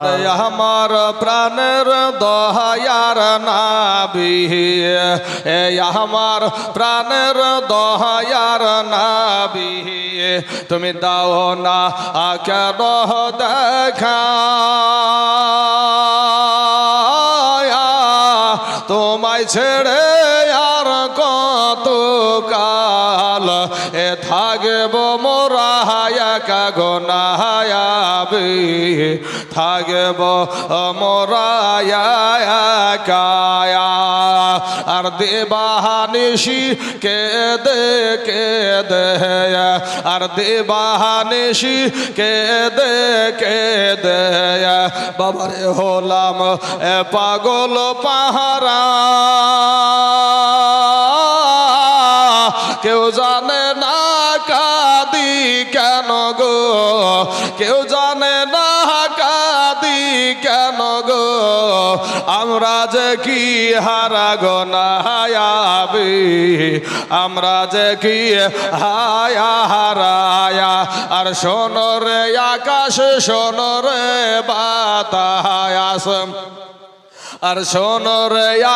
আমার প্রাণের দহায়ার নাবি এ আমার প্রাণের দহায়ার নাবি তুমি দাও না কেন দেখা। তোমায় ছেড়ে আর কত কাল এ থাকব মোরা একা গোনায়াবি থাকব কায়া আর দেবাহানিসি কে দে কে দে, আর দেবাহানিসি কে দে কে দে। বাবারে হলাম এ পাগল পাহারা। কেউ জানে না কাদি কেন গো? কেউ যে কি হারা গো না হায়াবি আমরা যে কি হায়া হারায়া? আর শোনো রে আকাশ, শোনো রে বাতায়াস আর শোনো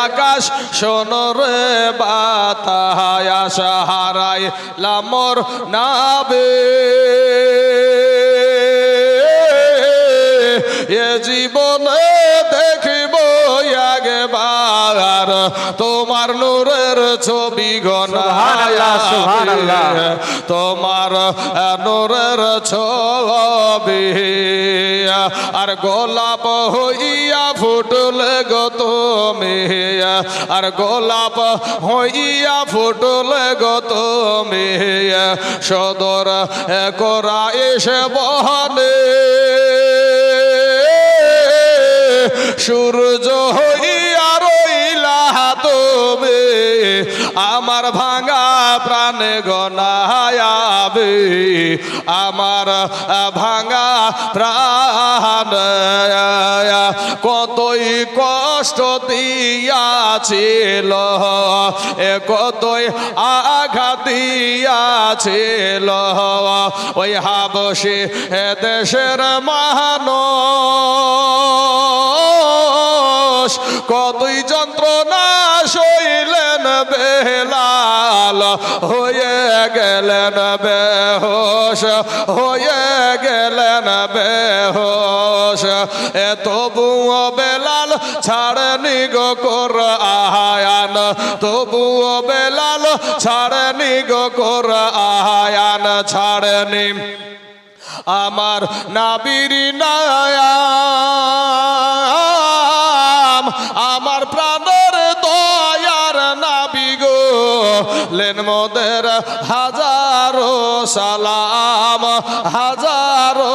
আকাশ, শোনো রে বাতায়াস হারাই লামর নাবে। এ জীবনে তোমার নূরের ছবি। গনায়া তোমার নূরের ছবি আর গোলাপ হইয়া ফুটলে গো তুমি আর গোলাপ হইয়া ফুটলে গো তুমি সদর করা এসে বহনে সূর্য হইয়া আমার ভাঙা প্রাণে গনায়াবে, আমার ভাঙা প্রাণ, কতই কষ্ট দিয়াছিল, এ কতই আঘাত দিয়াছিল, ওই হাবসে দেশের মহান কতই যন্ত্রণা শৈলেন বেলাল হয়ে গেলেন বেহোশ, হয়ে গেলেন বেহোশ। তবুও বেলাল ছাড়নি গো কর আহায়ান তবুও বেলাল ছাড়নি গো কর আহায়ান ছাড়নি। আমার নাবির নায়াম হাজারো সালাম হাজারো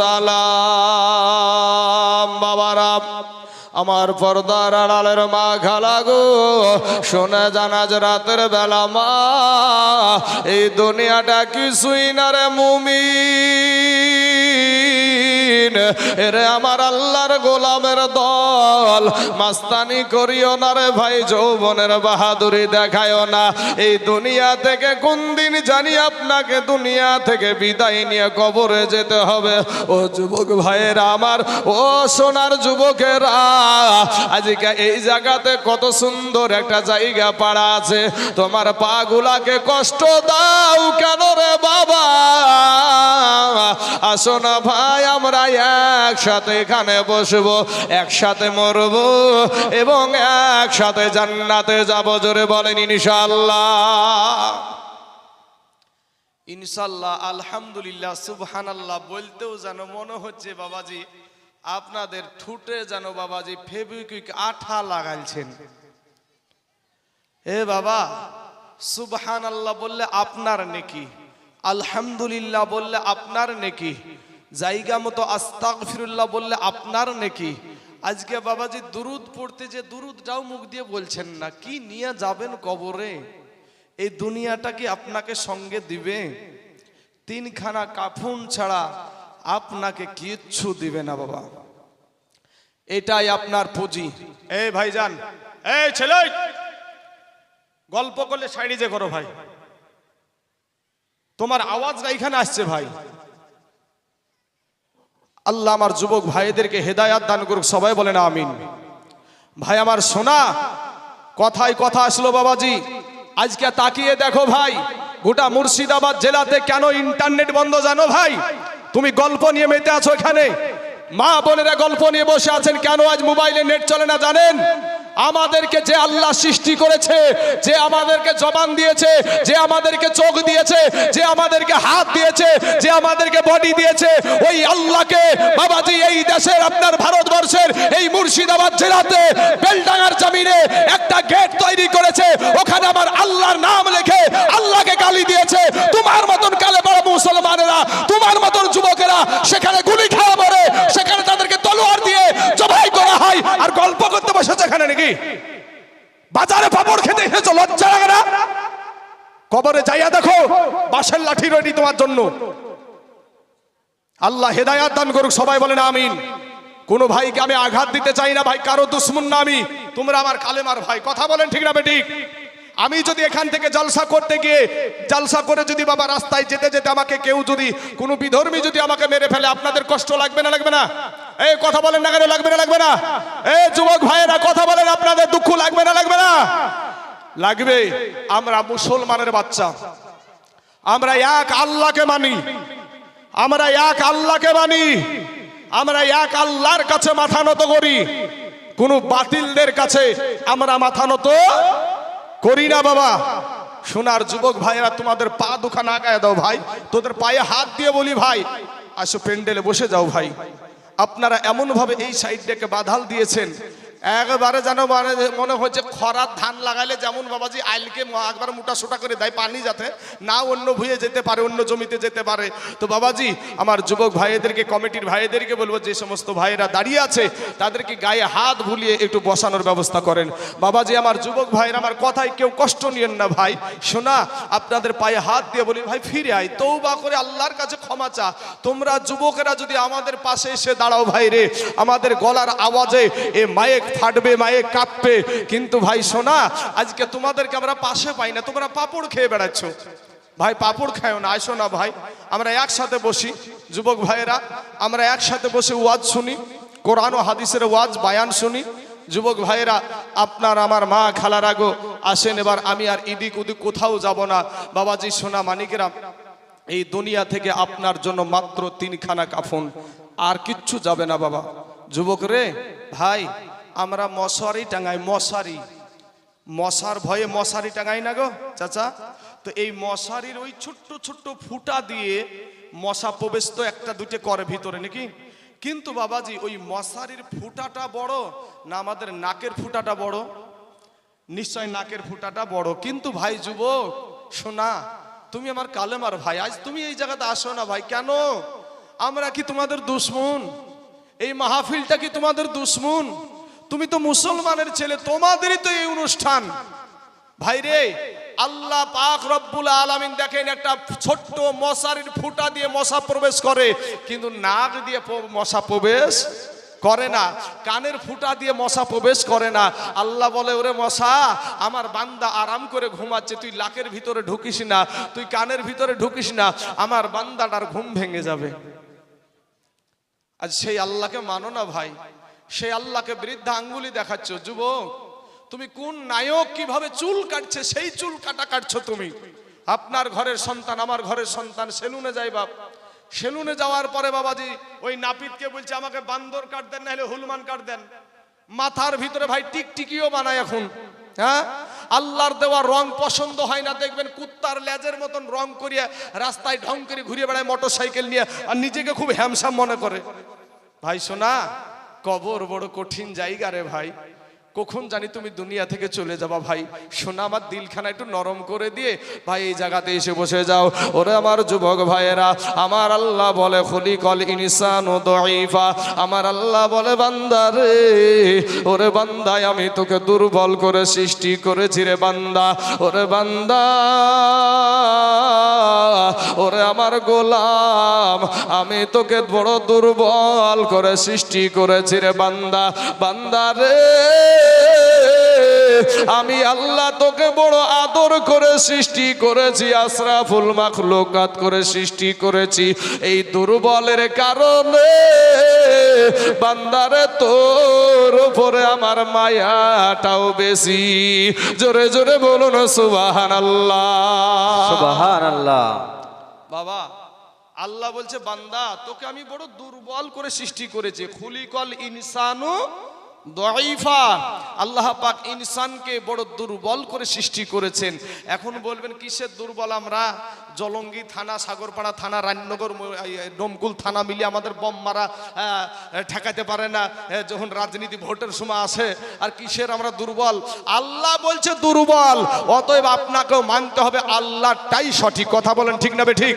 সালাম। বাবারাম আমার পর্দার আড়ালের মা খালাগো শোনে জানাজ রাতের বেলা মা, এই দুনিয়াটা কিছুই না রে মুমিন এরে আমার আল্লাহর গোলামের দল, মাস্তানি করিও না রে ভাই, যৌবনের বাহাদুরি দেখায়ও না। এই দুনিয়া থেকে কোন দিন জানি আপনাকে দুনিয়া থেকে বিদায় নিয়ে কবরে যেতে হবে। ও যুবক ভাইয়েরা আমার, ও সোনার যুবকেরা, আজকে এই জায়গাতে কত সুন্দর একটা জায়গা পাড়া আছে। তোমার পা গুলাকে কষ্ট দাও কেন রে বাবা? আসো না ভাই, আমরা একসাথে এখানে বসবো, একসাথে মরবো এবং একসাথে জান্নাতে যাব। জোরে বলেন ইনশাল্লাহ ইনশাল্লাহ আলহামদুলিল্লাহ, সুবহানাল্লাহ, বলতেও যেন মনে হচ্ছে বাবাজি, আপনাদের ঠুটে যেন বাবাজি ফেবিকুইক আঠা লাগাইছেন। এ বাবা সুবহান আল্লাহ বললে আপনার নেকি, আলহামদুলিল্লাহ বললে আপনার নেকি জায়গা মতো আস্তাক ফিরুল্লাহ বললে আপনার নাকি? আজকে বাবাজি দুরুদ পড়তে যে দুরুদটাও মুখ দিয়ে বলছেন না, কি নিয়ে যাবেন কবরে? এই দুনিয়াটা কি আপনাকে সঙ্গে দিবে? তিনখানা কাফুন ছাড়া আপনাকে কিচ্ছু দিবে না বাবা। এটাই আপনার পুঁজি। এই ভাইজান, এই ছেলে, গল্প করলে সাইডে যে করো ভাই। তোমার আওয়াজটা এখানে আসছে ভাই। আল্লাহ আমার যুবক ভাইদেরকে হেদায়াত দান করুক, সবাই বলেন আমিন। ভাই আমার সোনা, কথায় কথা আসলো বাবাজি। আজকে তাকিয়ে দেখো ভাই, গোটা মুর্শিদাবাদ জেলাতে কেন ইন্টারনেট বন্ধ জানো ভাই? তুমি গল্প নিয়ে মেতে আছো এখানে। মা বোনেরা গল্প নিয়ে বসে আছেন, কেন আজ মোবাইলে নেট চলে না জানেন? আমাদেরকে যে আল্লাহ সৃষ্টি করেছে, যে আমাদেরকে জবান দিয়েছে, যে আমাদেরকে চোখ দিয়েছে, যে আমাদেরকে হাত দিয়েছে, যে আমাদেরকে বডি দিয়েছে। ওই আল্লাহকে বাবাজি, এই দেশের আপনার ভারতবর্ষের এই মুর্শিদাবাদ জেলাতে, বেলডাঙ্গার জমিনে একটা গেট তৈরি করেছে। ওখানে আমার আল্লাহর নাম লিখে আল্লাহকে গালি দিয়েছে। তোমার মতন কালে বড় মুসলমানেরা, তোমার মতন যুবকেরা সেখানে গুলি খাওয়া পড়ে সেখানে তাদেরকে তলোয়ার দিয়ে জবাই করা হয়। আর গল্প করতে বসেছে এখানে নাকি? বাজারে পাপড় খেতে এসেছ, লজ্জা লাগে কবরে যাইয়া দেখো, বাঁশের লাঠি রেডি তোমার জন্য। আল্লাহ হেদায়াত দান করুক, সবাই বলেন আমিন। কোন ভাইকে আমি আঘাত দিতে চাই না, ভাই, কারও দুশ্মন না আমি। তোমরা আমার কালেমার ভাই, কথা বলেন ঠিক না বেঠিক? আমি যদি এখান থেকে জলসা করতে গিয়ে, জলসা করে যদি বাবা রাস্তায় যেতে যেতে আমাকে কেউ যদি, কোনো বিধর্মী যদি আমাকে মেরে ফেলে, আপনাদের কষ্ট লাগবে না লাগবে না? এই কথা বলেন না কেন, লাগবে না লাগবে না? এই যুবক ভাইয়েরা, কথা বলেন, আপনাদের দুঃখ লাগবে না লাগবে না? লাগবে। আমরা মুসলমানের বাচ্চা। আমরা এক আল্লাহকে মানি। আমরা এক আল্লাহকে মানি। আমরা এক আল্লাহর কাছে মাথা নত করি। কোন বাতিলদের কাছে আমরা মাথা নত করি না, বাবা। সোনার যুবক ভাইয়েরা, তোমাদের পা দুখা না গায়ে দাও ভাই। তোদের পায়ে হাত দিয়ে বলি ভাই। আসো প্যান্ডেলে বসে যাও ভাই। আপনারা এমন ভাবে এই সাইডটাকে বাধাল দিয়েছেন একবারে যেন মানে মনে হচ্ছে খরার ধান লাগাইলে যেমন বাবাজি আইলকে একবার মোটা সোটা করে দেয় পানি যাতে না অন্য ভুয়ে যেতে পারে, অন্য জমিতে যেতে পারে। তো বাবাজি, আমার যুবক ভাইদেরকে, কমিটির ভাইদেরকে বলব, যে সমস্ত ভাইয়েরা দাঁড়িয়ে আছে, তাদেরকে গায়ে হাত ভুলিয়ে একটু বসানোর ব্যবস্থা করেন। বাবাজি, আমার যুবক ভাইয়ের, আমার কথায় কেউ কষ্ট নিয়েন না ভাই। শোনা, আপনাদের পায়ে হাত দিয়ে বলি, ভাই, ফিরে আয় তৌবা করে আল্লাহর কাছে ক্ষমা চা। তোমরা যুবকেরা যদি আমাদের পাশে এসে দাঁড়াও ভাই রে, আমাদের গলার আওয়াজে এ মায়েক ফাটবে, মায়ে কাঁপবে। কিন্তু ভাই, শোনা, আজকে তোমাদেরকে আমরা পাশে পাই না, তোমরা পাপড় খেয়ে বেড়াচ্ছ। ভাই, পাপড় খায়ও না আসো না ভাই। আমরা একসাথে বসি। যুবক ভাইয়েরা, আমরা একসাথে বসে ওয়াজ শুনি, কোরআন ও হাদিসের ওয়াজ, বায়ান শুনি। যুবক ভাইয়েরা, আপনার আমার মা খালার আগো আসেন এবার, আমি আর ইদিক উদিক কোথাও যাব না। বাবাজি সোনা মানিকেরা, এই দুনিয়া থেকে আপনার জন্য মাত্র তিনখানা কাফন। আর কিচ্ছু যাবে না, বাবা। যুবক রে, ভাই আমরা মশারি টাঙাই, মশারি। মশার ভয়ে মশারি টাঙাই না গো, চাচা। তো এই মশারির ওই ছোট্ট ছোট্ট ফুটা দিয়ে মশা প্রবেশ তো একটা দুটো করে ভিতরে, নাকি? কিন্তু বাবাজি, ওই মশারির ফুটাটা বড় না আমাদের নাকের ফুটাটা বড়? নিশ্চয় নাকের ফুটাটা বড়। কিন্তু ভাই যুবক, শোনা, তুমি আমার কালেমার ভাই। আজ তুমি এই জায়গাতে আসো না ভাই, কেন? আমরা কি তোমাদের দুশ্মন? এই মাহফিলটা কি তোমাদের দুশ্মন? তুমি তো মুসলমানের ছেলে, তোমাদেরই তো এই অনুষ্ঠান। ভাই রে, আল্লাহ পাক রব্বুল আলামিন দেখেন একটা ছোট্ট মশারির ফুটা দিয়ে মশা প্রবেশ করে, কিন্তু নাক দিয়ে মশা প্রবেশ করে না, কানের ফুটা দিয়ে মশা প্রবেশ করে না। আল্লাহ বলে, ওরে মশা, আমার বান্দা আরাম করে ঘুমাচ্ছে, তুই লাকের ভিতরে ঢুকিস না, তুই কানের ভিতরে ঢুকিস না, আমার বান্দাটার ঘুম ভেঙে যাবে। আজ সেই আল্লাহকে মানো না ভাই। সেই আল্লাহকে বৃদ্ধা আঙ্গুলি দেখাচ্ছ, যুবক, তুমি কোন নায়ক কীভাবে চুল কাটছে, সেই চুল কাটা কাটছো তুমি? আপনার ঘরের সন্তান, আমার ঘরের সন্তান, সেলুনে যাই বাপ। সেলুনে যাওয়ার পরে বাবাজি ওই নাপিতকে বলছে, আমাকে বান্দর কাট দেন, নাহলে হুলমান কাট দেন। মাথার ভিতরে ভাই টিকটিকিও বানায় এখন হ্যাঁ? আল্লাহর দেওয়া রং পছন্দ হয় না, দেখবেন কুত্তার লেজের মতন রং করিয়া রাস্তায় ঢং করে ঘুরিয়ে বেড়ায় মোটর সাইকেল নিয়ে, আর নিজেকে খুব হ্যামসাম মনে করে। ভাই শোনা কবর বড় কঠিন জায়গা রে ভাই। কখন জানি তুমি দুনিয়া থেকে চলে যাবা ভাই? শোনা আমার দিলখানা একটু নরম করে দিয়ে, ভাই, এই জায়গাতে এসে বসে যাও। ওরে আমার যুবক ভাইয়েরা, আমার আল্লাহ বলে খলি কল ইনসান ও দইফা আমার আল্লাহ বলে, বান্দা রে, ওরে বান্দায় আমি তোকে দুর্বল করে সৃষ্টি করেছি রে বান্দা। ওরে বান্দা, ওরে আমার গোলাম, আমি তোকে বড় দুর্বল করে সৃষ্টি করেছি রে বান্দা। বান্দা রে আমি আল্লাহ তোকে বড় আদর করে সৃষ্টি করেছি আশরাফুল মাখলুকাত করে সৃষ্টি করেছি। এই দুর্বলের কারণে বান্দারে তোর উপরে আমার মায়াটাও বেশি। জোরে জোরে বলুন সুবাহান আল্লাহ সুবহানাল্লাহ। বাবা আল্লাহ বলছে বান্দা তোকে আমি বড় দুর্বল করে সৃষ্টি করেছি। খুলিকল ইনসানু দইফা। আল্লাহ পাক ইনসানকে বড় দুর্বল করে সৃষ্টি করেছেন। এখন বলবেন, কিসের দুর্বল আমরা? জলঙ্গি থানা, সাগরপাড়া থানা রাজনগর ডোমকুল থানা মিলিয়ে আমাদের বম মারা ঠেকাতে পারে না। যখন রাজনীতি ভোটের সময় আসে, আর কিসের আমরা দুর্বল? আল্লাহ বলছে দুর্বল। অতএব আপনাকেও মানতে হবে, আল্লাহটাই সঠিক। কথা বলেন ঠিক না ঠিক?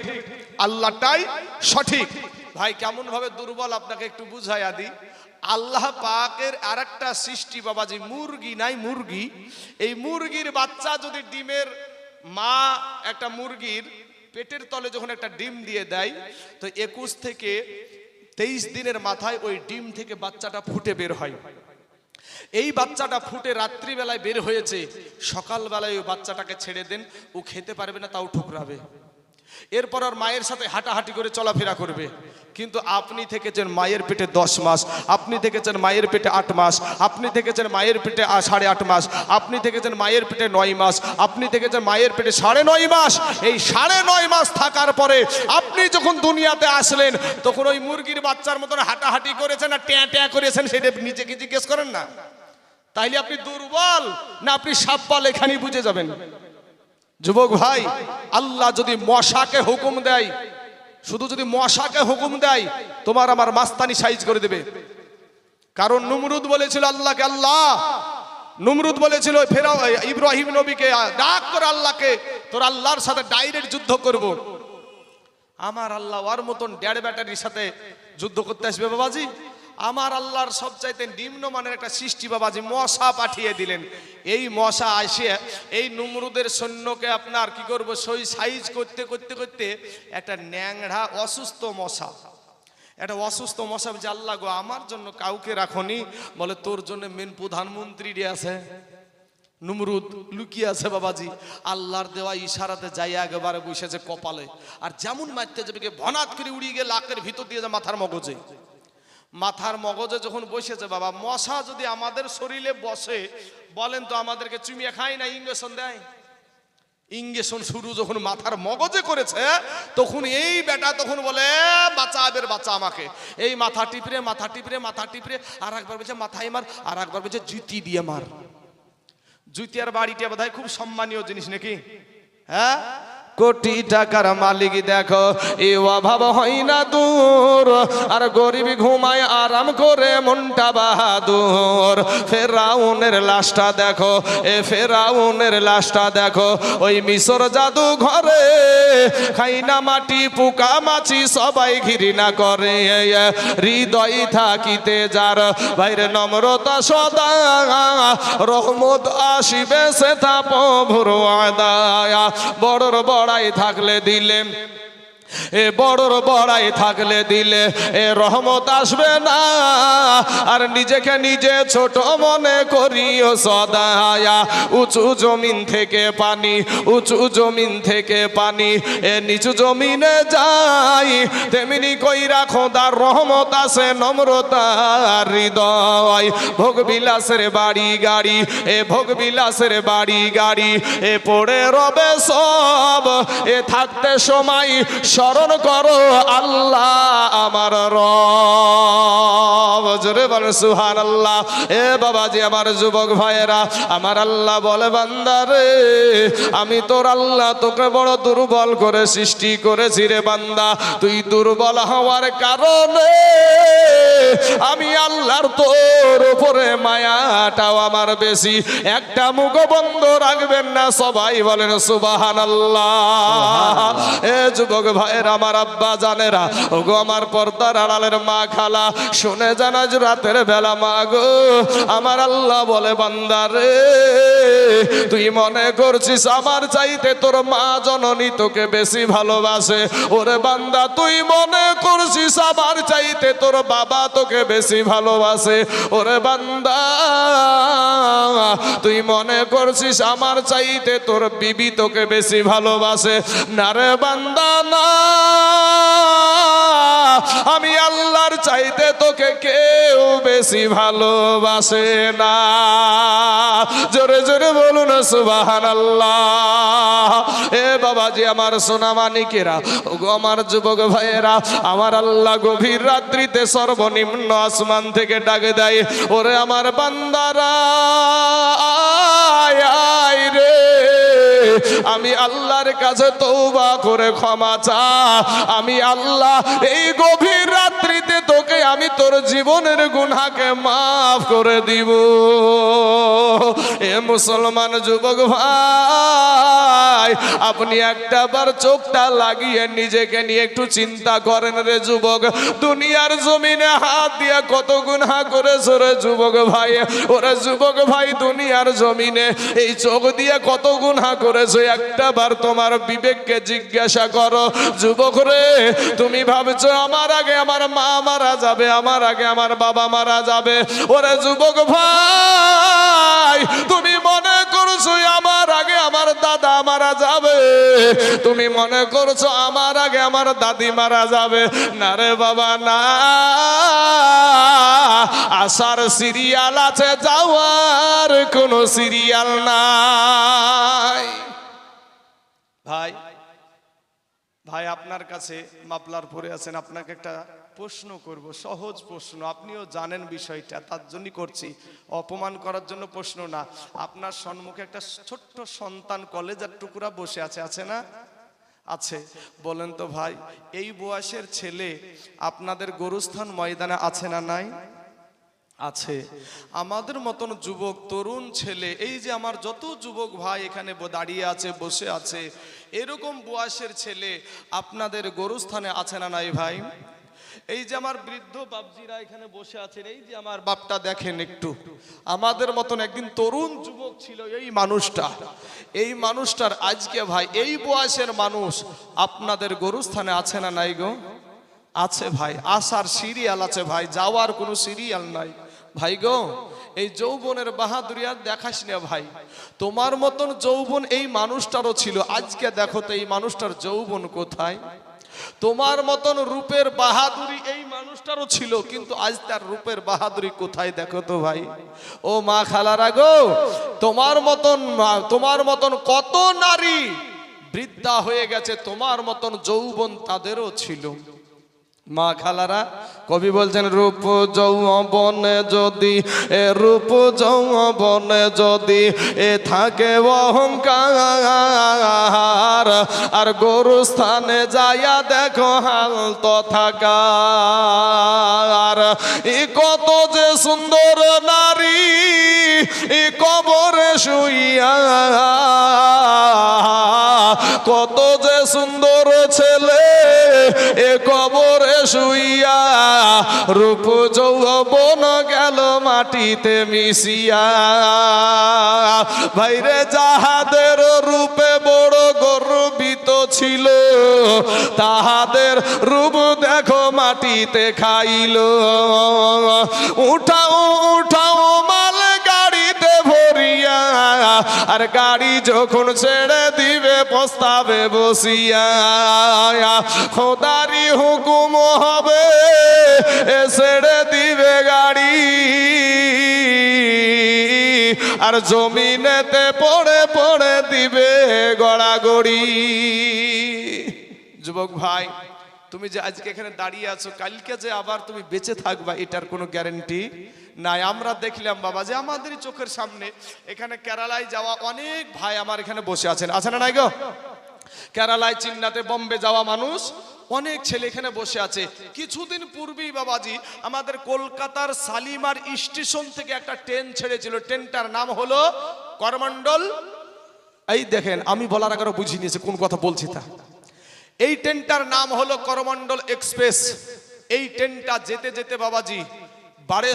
আল্লাহটাই সঠিক। ভাই কেমন ভাবে দুর্বল আপনাকে একটু বুঝাই আদি আল্লাহ পাকের আর একটা সৃষ্টি, বাবাজি, মুরগি নাই মুরগি। এই মুরগির বাচ্চা যদি ডিমের মা একটা মুরগির পেটের তলে যখন একটা ডিম দিয়ে দেয়, তো একুশ থেকে তেইশ দিনের মাথায় ওই ডিম থেকে বাচ্চাটা ফুটে বের হয়। এই বাচ্চাটা ফুটে রাত্রিবেলায় বের হয়েছে, সকালবেলায় ওই বাচ্চাটাকে ছেড়ে দেন, ও খেতে পারবে না, তাও ঠুকরাবে। এরপর আর মায়ের সাথে হাঁটাহাঁটি করে চলাফেরা করবে। কিন্তু আপনি থেকেছেন মায়ের পেটে দশ মাস, আপনি থেকেছেন মায়ের পেটে আট মাস, আপনি থেকেছেন মায়ের পেটে সাড়ে আট মাস, আপনি থেকেছেন মায়ের পেটে নয় মাস, আপনি থেকেছেন মায়ের পেটে সাড়ে নয় মাস। এই সাড়ে নয় মাস থাকার পরে আপনি যখন দুনিয়াতে আসলেন, তখন ওই মুরগির বাচ্চার মতন হাঁটাহাঁটি করেছেন আর ট্যাঁ ট্যাঁ করেছেন সেটা নিজেকে জিজ্ঞেস করেন না? তাইলে আপনি দুর্বল না আপনি সাপ্পাল এখানেই বুঝে যাবেন। যুবক ভাই, আল্লাহ যদি মশাকে হুকুম দেয়, শুধু যদি মশাকে হুকুম দেয়, তোমার আমার মাস্তানি সাইজ করে দেবে। কারণ নুমরুদ বলেছিল আল্লাহকে, আল্লাহ, নুমরুদ বলেছিল ফেরাও ইব্রাহিম নবীকে ডাক তোর আল্লাহকে, তোর আল্লাহর সাথে ডাইরেক্ট যুদ্ধ করব। আমার আল্লাহ ওর মতন ড্যাড ব্যাটারির সাথে যুদ্ধ করতে আসবে বাবাজি? আমার আল্লাহর সবচাইতে নিম্নমানের একটা সৃষ্টি বাবাজি মশা পাঠিয়ে দিলেন। এই মশা আসে এই নুমরুদের সৈন্যকে আপনার কি করব, সই সাইজ করতে করতে করতে একটা ন্যাংড়া অসুস্থ মশা। একটা অসুস্থ মশা যে আল্লাহ গো, আমার জন্য কাউকে রাখনি। বলে, তোর জন্য মেন প্রধানমন্ত্রী আছে। নুমরুদ লুকিয়ে আছে বাবাজি। আল্লাহর দেওয়া ইশারাতে যাই একেবারে বসেছে কপালে। আর যেমন মারতে যাবে ভনাত করে উড়িয়ে গিয়ে লাকের ভিতর দিয়ে মাথার মগজে। মাথার মগজে যখন বসেছে বাবা, মশা যদি আমাদের শরীরে বসে, বলেন তো আমাদেরকে চুমিয়ে খায় না, ইঞ্জেকশন দেয়? ইঞ্জেকশন শুরু যখন মাথার মগজে করেছে, তখন এই বেটা তখন বলে বাচ্চা আবের বাচ্চা আমাকে। এই মাথা টিপরে মাথা টিপরে মাথা টিপরে আর একবার বলছে, মাথায় মার। আর একবার বলছে, জুতি দিয়ে মার। জুতিয়ার বাড়িটা বোধহয় খুব সম্মানীয় জিনিস নাকি? হ্যাঁ? কোটি টাকার মালিক দেখো, এ অভাব হয় না দূর। আর গরিব ঘুমায় আরাম করে মনটা বাহাদুর। ফেরাউনের লাশটা দেখো, এ ফেরাউনের লাশটা দেখো, ওই মিশর জাদু ঘরে খাইনা মাটি, পোকা মাছি সবাই ঘৃণা করে। হৃদয় থাকিতে যার বাইরে নম্রতা সদা, রহমত আসিবে সে তা প্রভুর আদায়া। বড়র বড়াই থাকলে দিলে এ বড়র বড়াই থাকলে দিলে এ রহমত আসবে না। আর নিজেকে নিজে ছোট মনে করিও সদায়া। উঁচু জমিন থেকে পানি, উঁচু জমিন থেকে পানি, এ নিচু জমিনে যাই। তেমনি কইরা খোদার রহমত আছে নম্রতা হৃদয়। ভোগ বিলাসের বাড়ি গাড়ি, এ ভোগ বিলাসের বাড়ি গাড়ি, এ পড়ে রবে সব। এ থাকতে সময় স্মরণ করো আল্লাহ আমার রব। জোরে বলে সুহান আল্লাহ এ বাবাজি আমার যুবক ভাইয়েরা আমার আল্লাহ বলে বান্দারে আমি তোর আল্লাহ তোকে বড় দুর্বল করে সৃষ্টি করেছি রে বান্দা। তুই দুর্বল হওয়ার কারণে আমি আল্লাহর তোর উপরে মায়াটাও আমার বেশি। একটা মুখ বন্ধ রাখবেন না সবাই বলেন সুবাহান আল্লাহ এ যুবক ভাইয়ের আমার আব্বা জানেরা ওগো আমার পর্দার আড়ালের মা খালা শুনে জানা রাতের বেলা, মা গো, আমার আল্লাহ বলে বান্দারে তুই মনে করছিস আমার চাইতে তোর মা জননী তোকে বেশি ভালোবাসে? ওরে বান্দা, তুই মনে করছিস আমার চাইতে তোর বাবা তোকে বেশি ভালোবাসে? ওরে বান্দা, তুই মনে করছিস আমার চাইতে তোর বিবি তোকে বেশি ভালোবাসে? না রে বান্দা, না। আমি আল্লাহর চাইতে তোকে কেউ বেশি ভালোবাসে না। জোরে জোরে বলুন সুবাহান এ বাবাজি, আমার সোনা মানিকেরা আমার যুবক ভাইয়েরা, আমার আল্লাহ গভীর রাত্রিতে সর্বনিম্ন আসমান থেকে ডাকে দেয়, ওরে আমার বান্দারা রে। আমি আল্লাহর কাছে তৌবা করে ক্ষমা চা, আমি আল্লাহ, এই গভীর রাত্রিতে তোকে, আমি তোর জীবনের গুনাকে মাফ করে দিব। মুসলমান যুবক ভাই, আপনি একটা বার চোখটা লাগিয়ে নিজেকে নিয়ে একটু চিন্তা করেন রে যুবক। দুনিয়ার জমিনে হাত দিয়ে কত গুনাহ করেছ রে যুবক ভাই? ওরে যুবক ভাই, দুনিয়ার জমিনে এই চোখ দিয়ে কত গুনাহ করেছ? একটা বার তোমার বিবেককে জিজ্ঞাসা করো, যুবক রে, তুমি ভাবছ আমার আগে আমার মা মারা যাবে, আমার আগে আমার বাবা মারা যাবে? ওরে যুবক ভাই, তুমি মনে করছ আমার আগে আমার দাদা মারা যাবে? তুমি মনে করছ আমার আগে আমার দাদি মারা যাবে? না রে বাবা, না। আসার সিরিয়াল আছে, যাওয়ার কোনো সিরিয়াল নাই। ভাই ভাই, আপনার কাছে মাপলার পরে আছেন, আপনাকে একটা প্রশ্ন করব, সহজ প্রশ্ন, আপনিও জানেন বিষয়টা, তার জন্যই করছি। অপমান করার জন্য প্রশ্ন না, আপনার সম্মুখে একটা ছোট্ট সন্তান কলেজের টুকরা বসে আছে আছে না? আছে। বলেন তো ভাই, এই বয়সের ছেলে আপনাদের গরুস্থান ময়দানে আছে না নাই? আছে। আমাদের মতন যুবক, তরুণ ছেলে, এই যে আমার যত যুবক ভাই এখানে দাঁড়িয়ে আছে, বসে আছে, এরকম বয়সের ছেলে আপনাদের গরুস্থানে আছে না নাই ভাই? এই যে আমার বৃদ্ধ বাপজিরা এখানে বসে আছেন, এই যে আমার বাপটা দেখেন একটু। আমাদের মতন একদিন তরুণ যুবক ছিল এই মানুষটা। এই মানুষটার আজকে ভাই, এই বয়সের মানুষ আপনাদের গরুস্থানে আছে না নাই গো? আছে ভাই, আসার সিরিয়াল আছে ভাই, যাওয়ার কোনো সিরিয়াল নাই। ভাই গো, এই যৌবনের বাহাদুরিয়া দেখাস না ভাই। তোমার মতন যৌবন এই মানুষটারও ছিল। আজকে দেখো তো এই মানুষটার যৌবন কোথায়। তোমার মতন রূপের বাহাদুরি এই মানুষটারও ছিল, কিন্তু আজ তার রূপের বাহাদুরি কোথায় দেখো তো ভাই। ও মা খালারা গো, তোমার মতন তোমার মতন কত নারী বৃদ্ধা হয়ে গেছে, তোমার মতন যৌবন তাদেরও ছিল। মা খালারা, কবি বলছেন, রূপ যৌবনে যদি, এ রূপ যৌবনে যদি, এ থাকে অহংকার, আর গরু স্থানে যাইয়া দেখো হাল তো থাকার ই যে সুন্দর নারী কবরে শুইয়া, কত যে সুন্দর ছেলে এ কবরে শুইয়া, রূপ যৌবন গেল মাটিতে মিশিয়া। ভাইরে যাহাদের রূপে ছিল, তাহাদের রূপ দেখো মাটিতে খাইল। উঠাও উঠাও মাল গাড়িতে ভরিয়া, আর গাড়ি যখন ছেড়ে দিবে প্রস্তাবে বসিয়া, খোদারি হুকুম হবে, এ ছেড়ে দিবে গাড়ি। আর জমিনেতে পড়ে পড়ে দিবে গড়াগড়ি। যুবক ভাই, তুমি যে আজকে এখানে দাঁড়িয়ে আছো, কালকে যে আবার তুমি বেঁচে থাকবা, এটার কোনো গ্যারেন্টি নাই। আমরা দেখলাম বাবা যে আমাদেরই চোখের সামনে এখানে কেরালায় যাওয়া অনেক ভাই আমার এখানে বসে আছেন। আছে না নাই গো? কেরালায় চিন্নাতে বম্বে যাওয়া মানুষ, অনেক ছেলে এখানে বসে আছে। কিছুদিন পূর্বেই বাবাজি আমাদের কলকাতার শালিমার স্টেশন থেকে একটা ট্রেন ছেড়েছিল। ট্রেনটার নাম হলো করমন্ডল এই দেখেন, আমি বলার আগে বুঝিয়ে নিয়েছি কোন কথা বলছি তা। এই ট্রেনটার নাম হলো করমন্ডল এক্সপ্রেস। এই ট্রেনটা যেতে যেতে বাবাজি বারে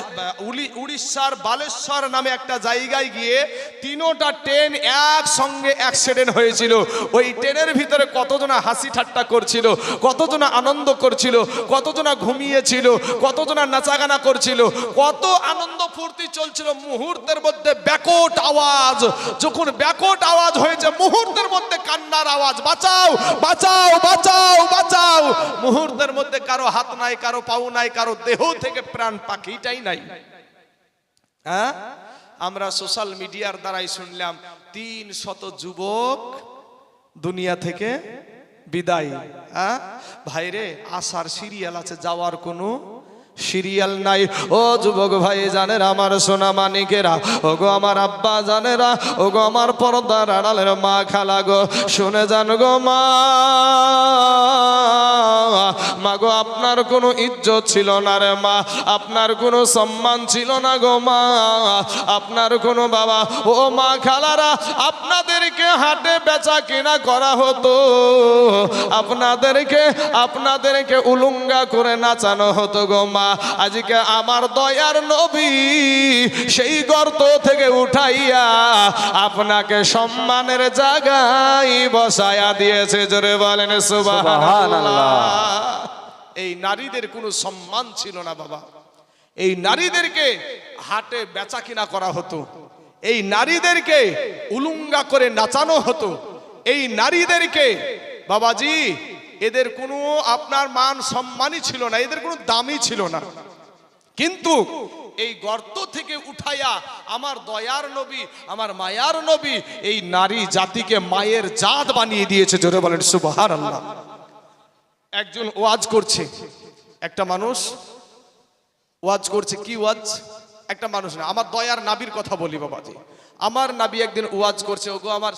উড়িষ্যার বালেশ্বর নামে একটা জায়গায় গিয়ে তিনোটা ট্রেন একসঙ্গে অ্যাক্সিডেন্ট হয়েছিল। ওই ট্রেনের ভিতরে কতজনা হাসি ঠাট্টা করছিল, কতজনা আনন্দ করছিল, কতজনা ঘুমিয়েছিল, কতজনা নাচাগানা করছিল, কত আনন্দ ফুর্তি চলছিল মুহূর্তের মধ্যে ব্যাকট আওয়াজ। যখন ব্যাকট আওয়াজ হয়েছে, মুহূর্তের মধ্যে কান্নার আওয়াজ, বাঁচাও বাঁচাও বাঁচাও বাঁচাও। মুহূর্তের মধ্যে কারও হাত নাই, কারও পাও নাই, কারও দেহ থেকে প্রাণ পাখিটাই নাই। হ্যাঁ? আমরা সোশ্যাল মিডিয়ার দ্বারাই শুনলাম, তিন শত যুবক দুনিয়া থেকে বিদায়। হ্যাঁ? ভাইরে, আসার সিরিয়াল আছে, যাওয়ার কোনো সিরিয়াল নাই। ও যুবক ভাই জানেরা, আমার সোনা মানিকেরা ও গো আমার আব্বা জানেরা ও গো আমার পর্দার আড়ালের মা খালা গো, শুনে যান গো মা। মা গো আপনার কোনো ইজ্জত ছিল না রে মা, আপনার কোনো সম্মান ছিল না গো মা। আপনার কোনো বাবা, ও মা খালারা, আপনাদেরকে হাটে বেচা কিনা করা হতো। আপনাদেরকে আপনাদেরকে উলুঙ্গা করে নাচানো হতো গো মা। আজকে আমার দয়ার নবী সেই গর্ত থেকে উঠাইয়া আপনাকে সম্মানের জায়গায় বসায়া দিয়েছে। জোরে বলেন সুবহানাল্লাহ। এই নারীদের কোনো সম্মান ছিল না বাবা। এই নারীদেরকে হাটে বেচা কিনা করা হতো। এই নারীদেরকে উলুঙ্গা করে নাচানো হতো। এই নারীদেরকে বাবাজি এদের কোনো আপনার মান সম্মানই ছিল না, এদের কোনো দামই ছিল না। কিন্তু এই গর্ত থেকে উঠাইয়া আমার দয়ার নবী, আমার মায়ার নবী, এই নারী জাতিকে মায়ের জাত বানিয়ে দিয়েছে, জোরে বলেন সুবহান আল্লাহ একজন ওয়াজ করছে, একটা মানুষ ওয়াজ করছে, কি ওয়াজ? একটা মানুষ না, আমার দয়ার নাবির কথা বলি বাবাজি। আমার নাবি একদিন ওয়াজ করছে, ওগো আমার